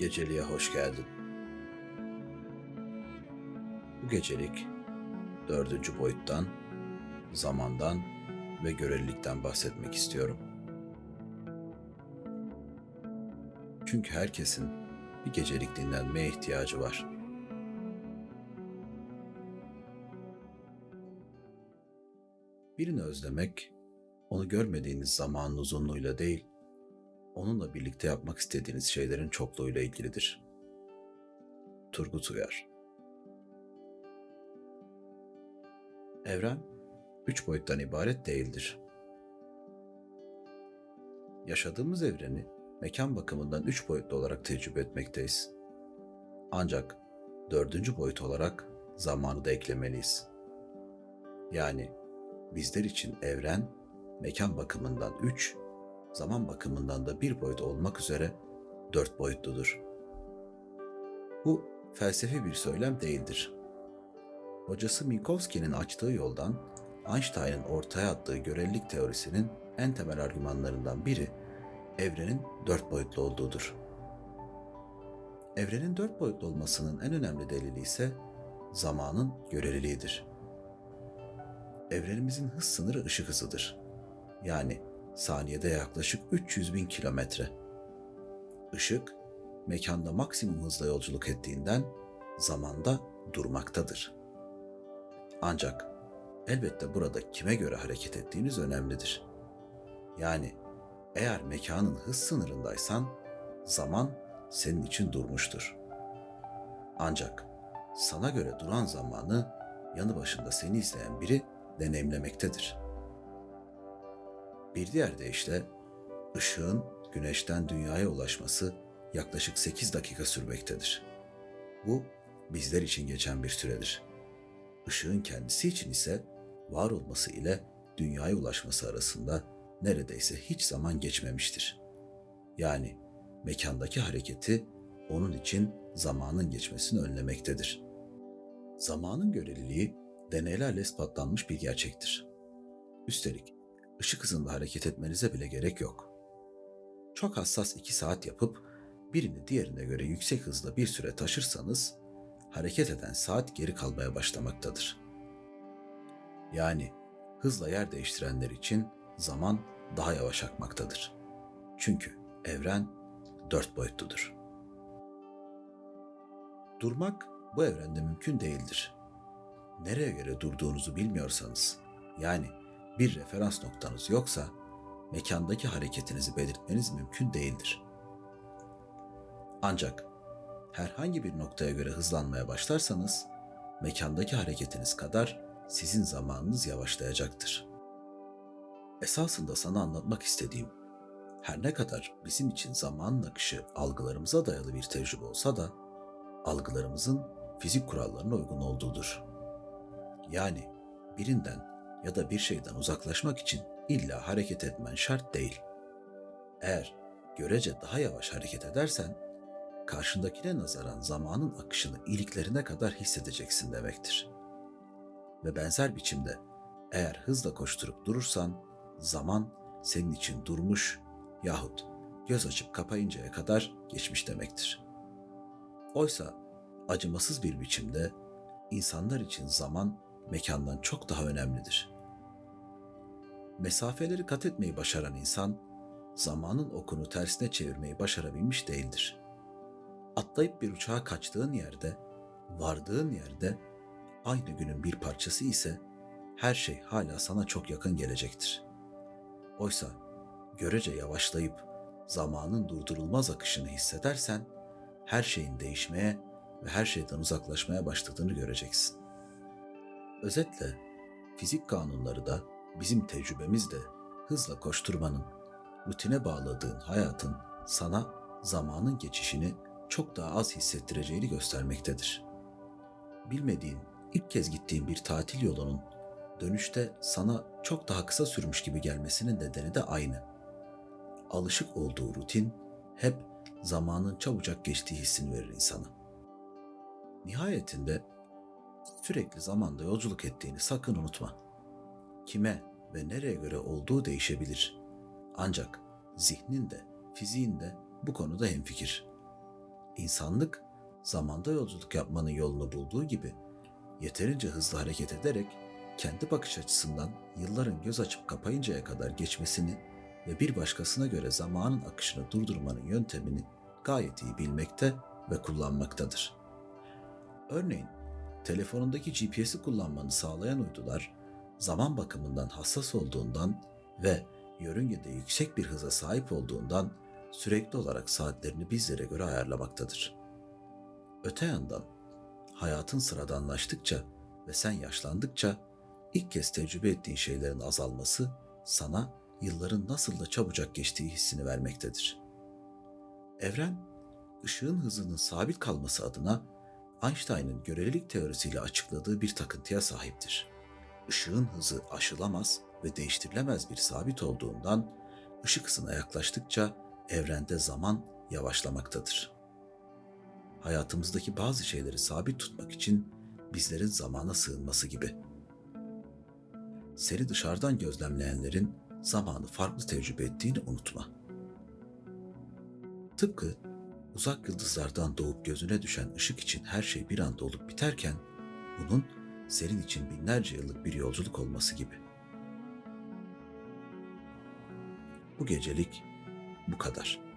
Geceliğe hoş geldin. Bu gecelik dördüncü boyuttan, zamandan ve görelilikten bahsetmek istiyorum. Çünkü herkesin bir gecelik dinlenmeye ihtiyacı var. Birini özlemek, onu görmediğiniz zamanın uzunluğuyla değil, onunla birlikte yapmak istediğiniz şeylerin çokluğuyla ilgilidir. Turgut Uyar Evren, üç boyuttan ibaret değildir. Yaşadığımız evreni mekan bakımından üç boyutlu olarak tecrübe etmekteyiz. Ancak dördüncü boyut olarak zamanı da eklemeliyiz. Yani bizler için evren mekan bakımından üç, zaman bakımından da bir boyut olmak üzere dört boyutludur. Bu felsefi bir söylem değildir. Hocası Minkowski'nin açtığı yoldan Einstein'ın ortaya attığı görelilik teorisinin en temel argümanlarından biri evrenin dört boyutlu olduğudur. Evrenin dört boyutlu olmasının en önemli delili ise zamanın göreliliğidir. Evrenimizin hız sınırı ışık hızıdır. Yani saniyede yaklaşık 300 bin kilometre. Işık, mekanda maksimum hızla yolculuk ettiğinden zamanda durmaktadır. Ancak elbette burada kime göre hareket ettiğiniz önemlidir. Yani eğer mekanın hız sınırındaysan zaman senin için durmuştur. Ancak sana göre duran zamanı yanı başında seni izleyen biri deneyimlemektedir. Bir diğer deyişle ışığın güneşten dünyaya ulaşması yaklaşık 8 dakika sürmektedir. Bu bizler için geçen bir süredir. Işığın kendisi için ise var olması ile dünyaya ulaşması arasında neredeyse hiç zaman geçmemiştir. Yani mekandaki hareketi onun için zamanın geçmesini önlemektedir. Zamanın göreliliği deneylerle ispatlanmış bir gerçektir. Üstelik ışık hızında hareket etmenize bile gerek yok. Çok hassas iki saat yapıp birini diğerine göre yüksek hızla bir süre taşırsanız hareket eden saat geri kalmaya başlamaktadır. Yani hızla yer değiştirenler için zaman daha yavaş akmaktadır. Çünkü evren dört boyutludur. Durmak bu evrende mümkün değildir. Nereye göre durduğunuzu bilmiyorsanız, yani bir referans noktanız yoksa, mekandaki hareketinizi belirtmeniz mümkün değildir. Ancak herhangi bir noktaya göre hızlanmaya başlarsanız, mekandaki hareketiniz kadar sizin zamanınız yavaşlayacaktır. Esasında sana anlatmak istediğim, her ne kadar bizim için zamanın akışı algılarımıza dayalı bir tecrübe olsa da, algılarımızın fizik kurallarına uygun olduğudur. Yani birinden ya da bir şeyden uzaklaşmak için illa hareket etmen şart değil. Eğer görece daha yavaş hareket edersen, karşındakine nazaran zamanın akışını iliklerine kadar hissedeceksin demektir. Ve benzer biçimde eğer hızla koşturup durursan, zaman senin için durmuş yahut göz açıp kapayıncaya kadar geçmiş demektir. Oysa acımasız bir biçimde insanlar için zaman mekandan çok daha önemlidir. Mesafeleri kat etmeyi başaran insan, zamanın okunu tersine çevirmeyi başarabilmiş değildir. Atlayıp bir uçağa kaçtığın yerde, vardığın yerde aynı günün bir parçası ise her şey hala sana çok yakın gelecektir. Oysa görece yavaşlayıp zamanın durdurulmaz akışını hissedersen her şeyin değişmeye ve her şeyden uzaklaşmaya başladığını göreceksin. Özetle fizik kanunları da bizim tecrübemiz de hızla koşturmanın, rutine bağladığın hayatın sana zamanın geçişini çok daha az hissettireceğini göstermektedir. Bilmediğin, ilk kez gittiğin bir tatil yolunun dönüşte sana çok daha kısa sürmüş gibi gelmesinin nedeni de aynı. Alışık olduğu rutin hep zamanın çabucak geçtiği hissini verir insana. Nihayetinde sürekli zamanda yolculuk ettiğini sakın unutma. Kime ve nereye göre olduğu değişebilir. Ancak zihnin de, fiziğin de bu konuda hemfikir. İnsanlık zamanda yolculuk yapmanın yolunu bulduğu gibi yeterince hızlı hareket ederek kendi bakış açısından yılların göz açıp kapayıncaya kadar geçmesini ve bir başkasına göre zamanın akışını durdurmanın yöntemini gayet iyi bilmekte ve kullanmaktadır. Örneğin telefonundaki GPS'i kullanmanı sağlayan uydular zaman bakımından hassas olduğundan ve yörüngede yüksek bir hıza sahip olduğundan sürekli olarak saatlerini bizlere göre ayarlamaktadır. Öte yandan hayatın sıradanlaştıkça ve sen yaşlandıkça ilk kez tecrübe ettiğin şeylerin azalması sana yılların nasıl da çabucak geçtiği hissini vermektedir. Evren, ışığın hızının sabit kalması adına Einstein'ın görelilik teorisiyle açıkladığı bir takıntıya sahiptir. Işığın hızı aşılamaz ve değiştirilemez bir sabit olduğundan ışık hızına yaklaştıkça evrende zaman yavaşlamaktadır. Hayatımızdaki bazı şeyleri sabit tutmak için bizlerin zamana sığınması gibi. Seni dışarıdan gözlemleyenlerin zamanı farklı tecrübe ettiğini unutma. Tıpkı uzak yıldızlardan doğup gözüne düşen ışık için her şey bir anda olup biterken bunun senin için binlerce yıllık bir yolculuk olması gibi. Bu gecelik bu kadar.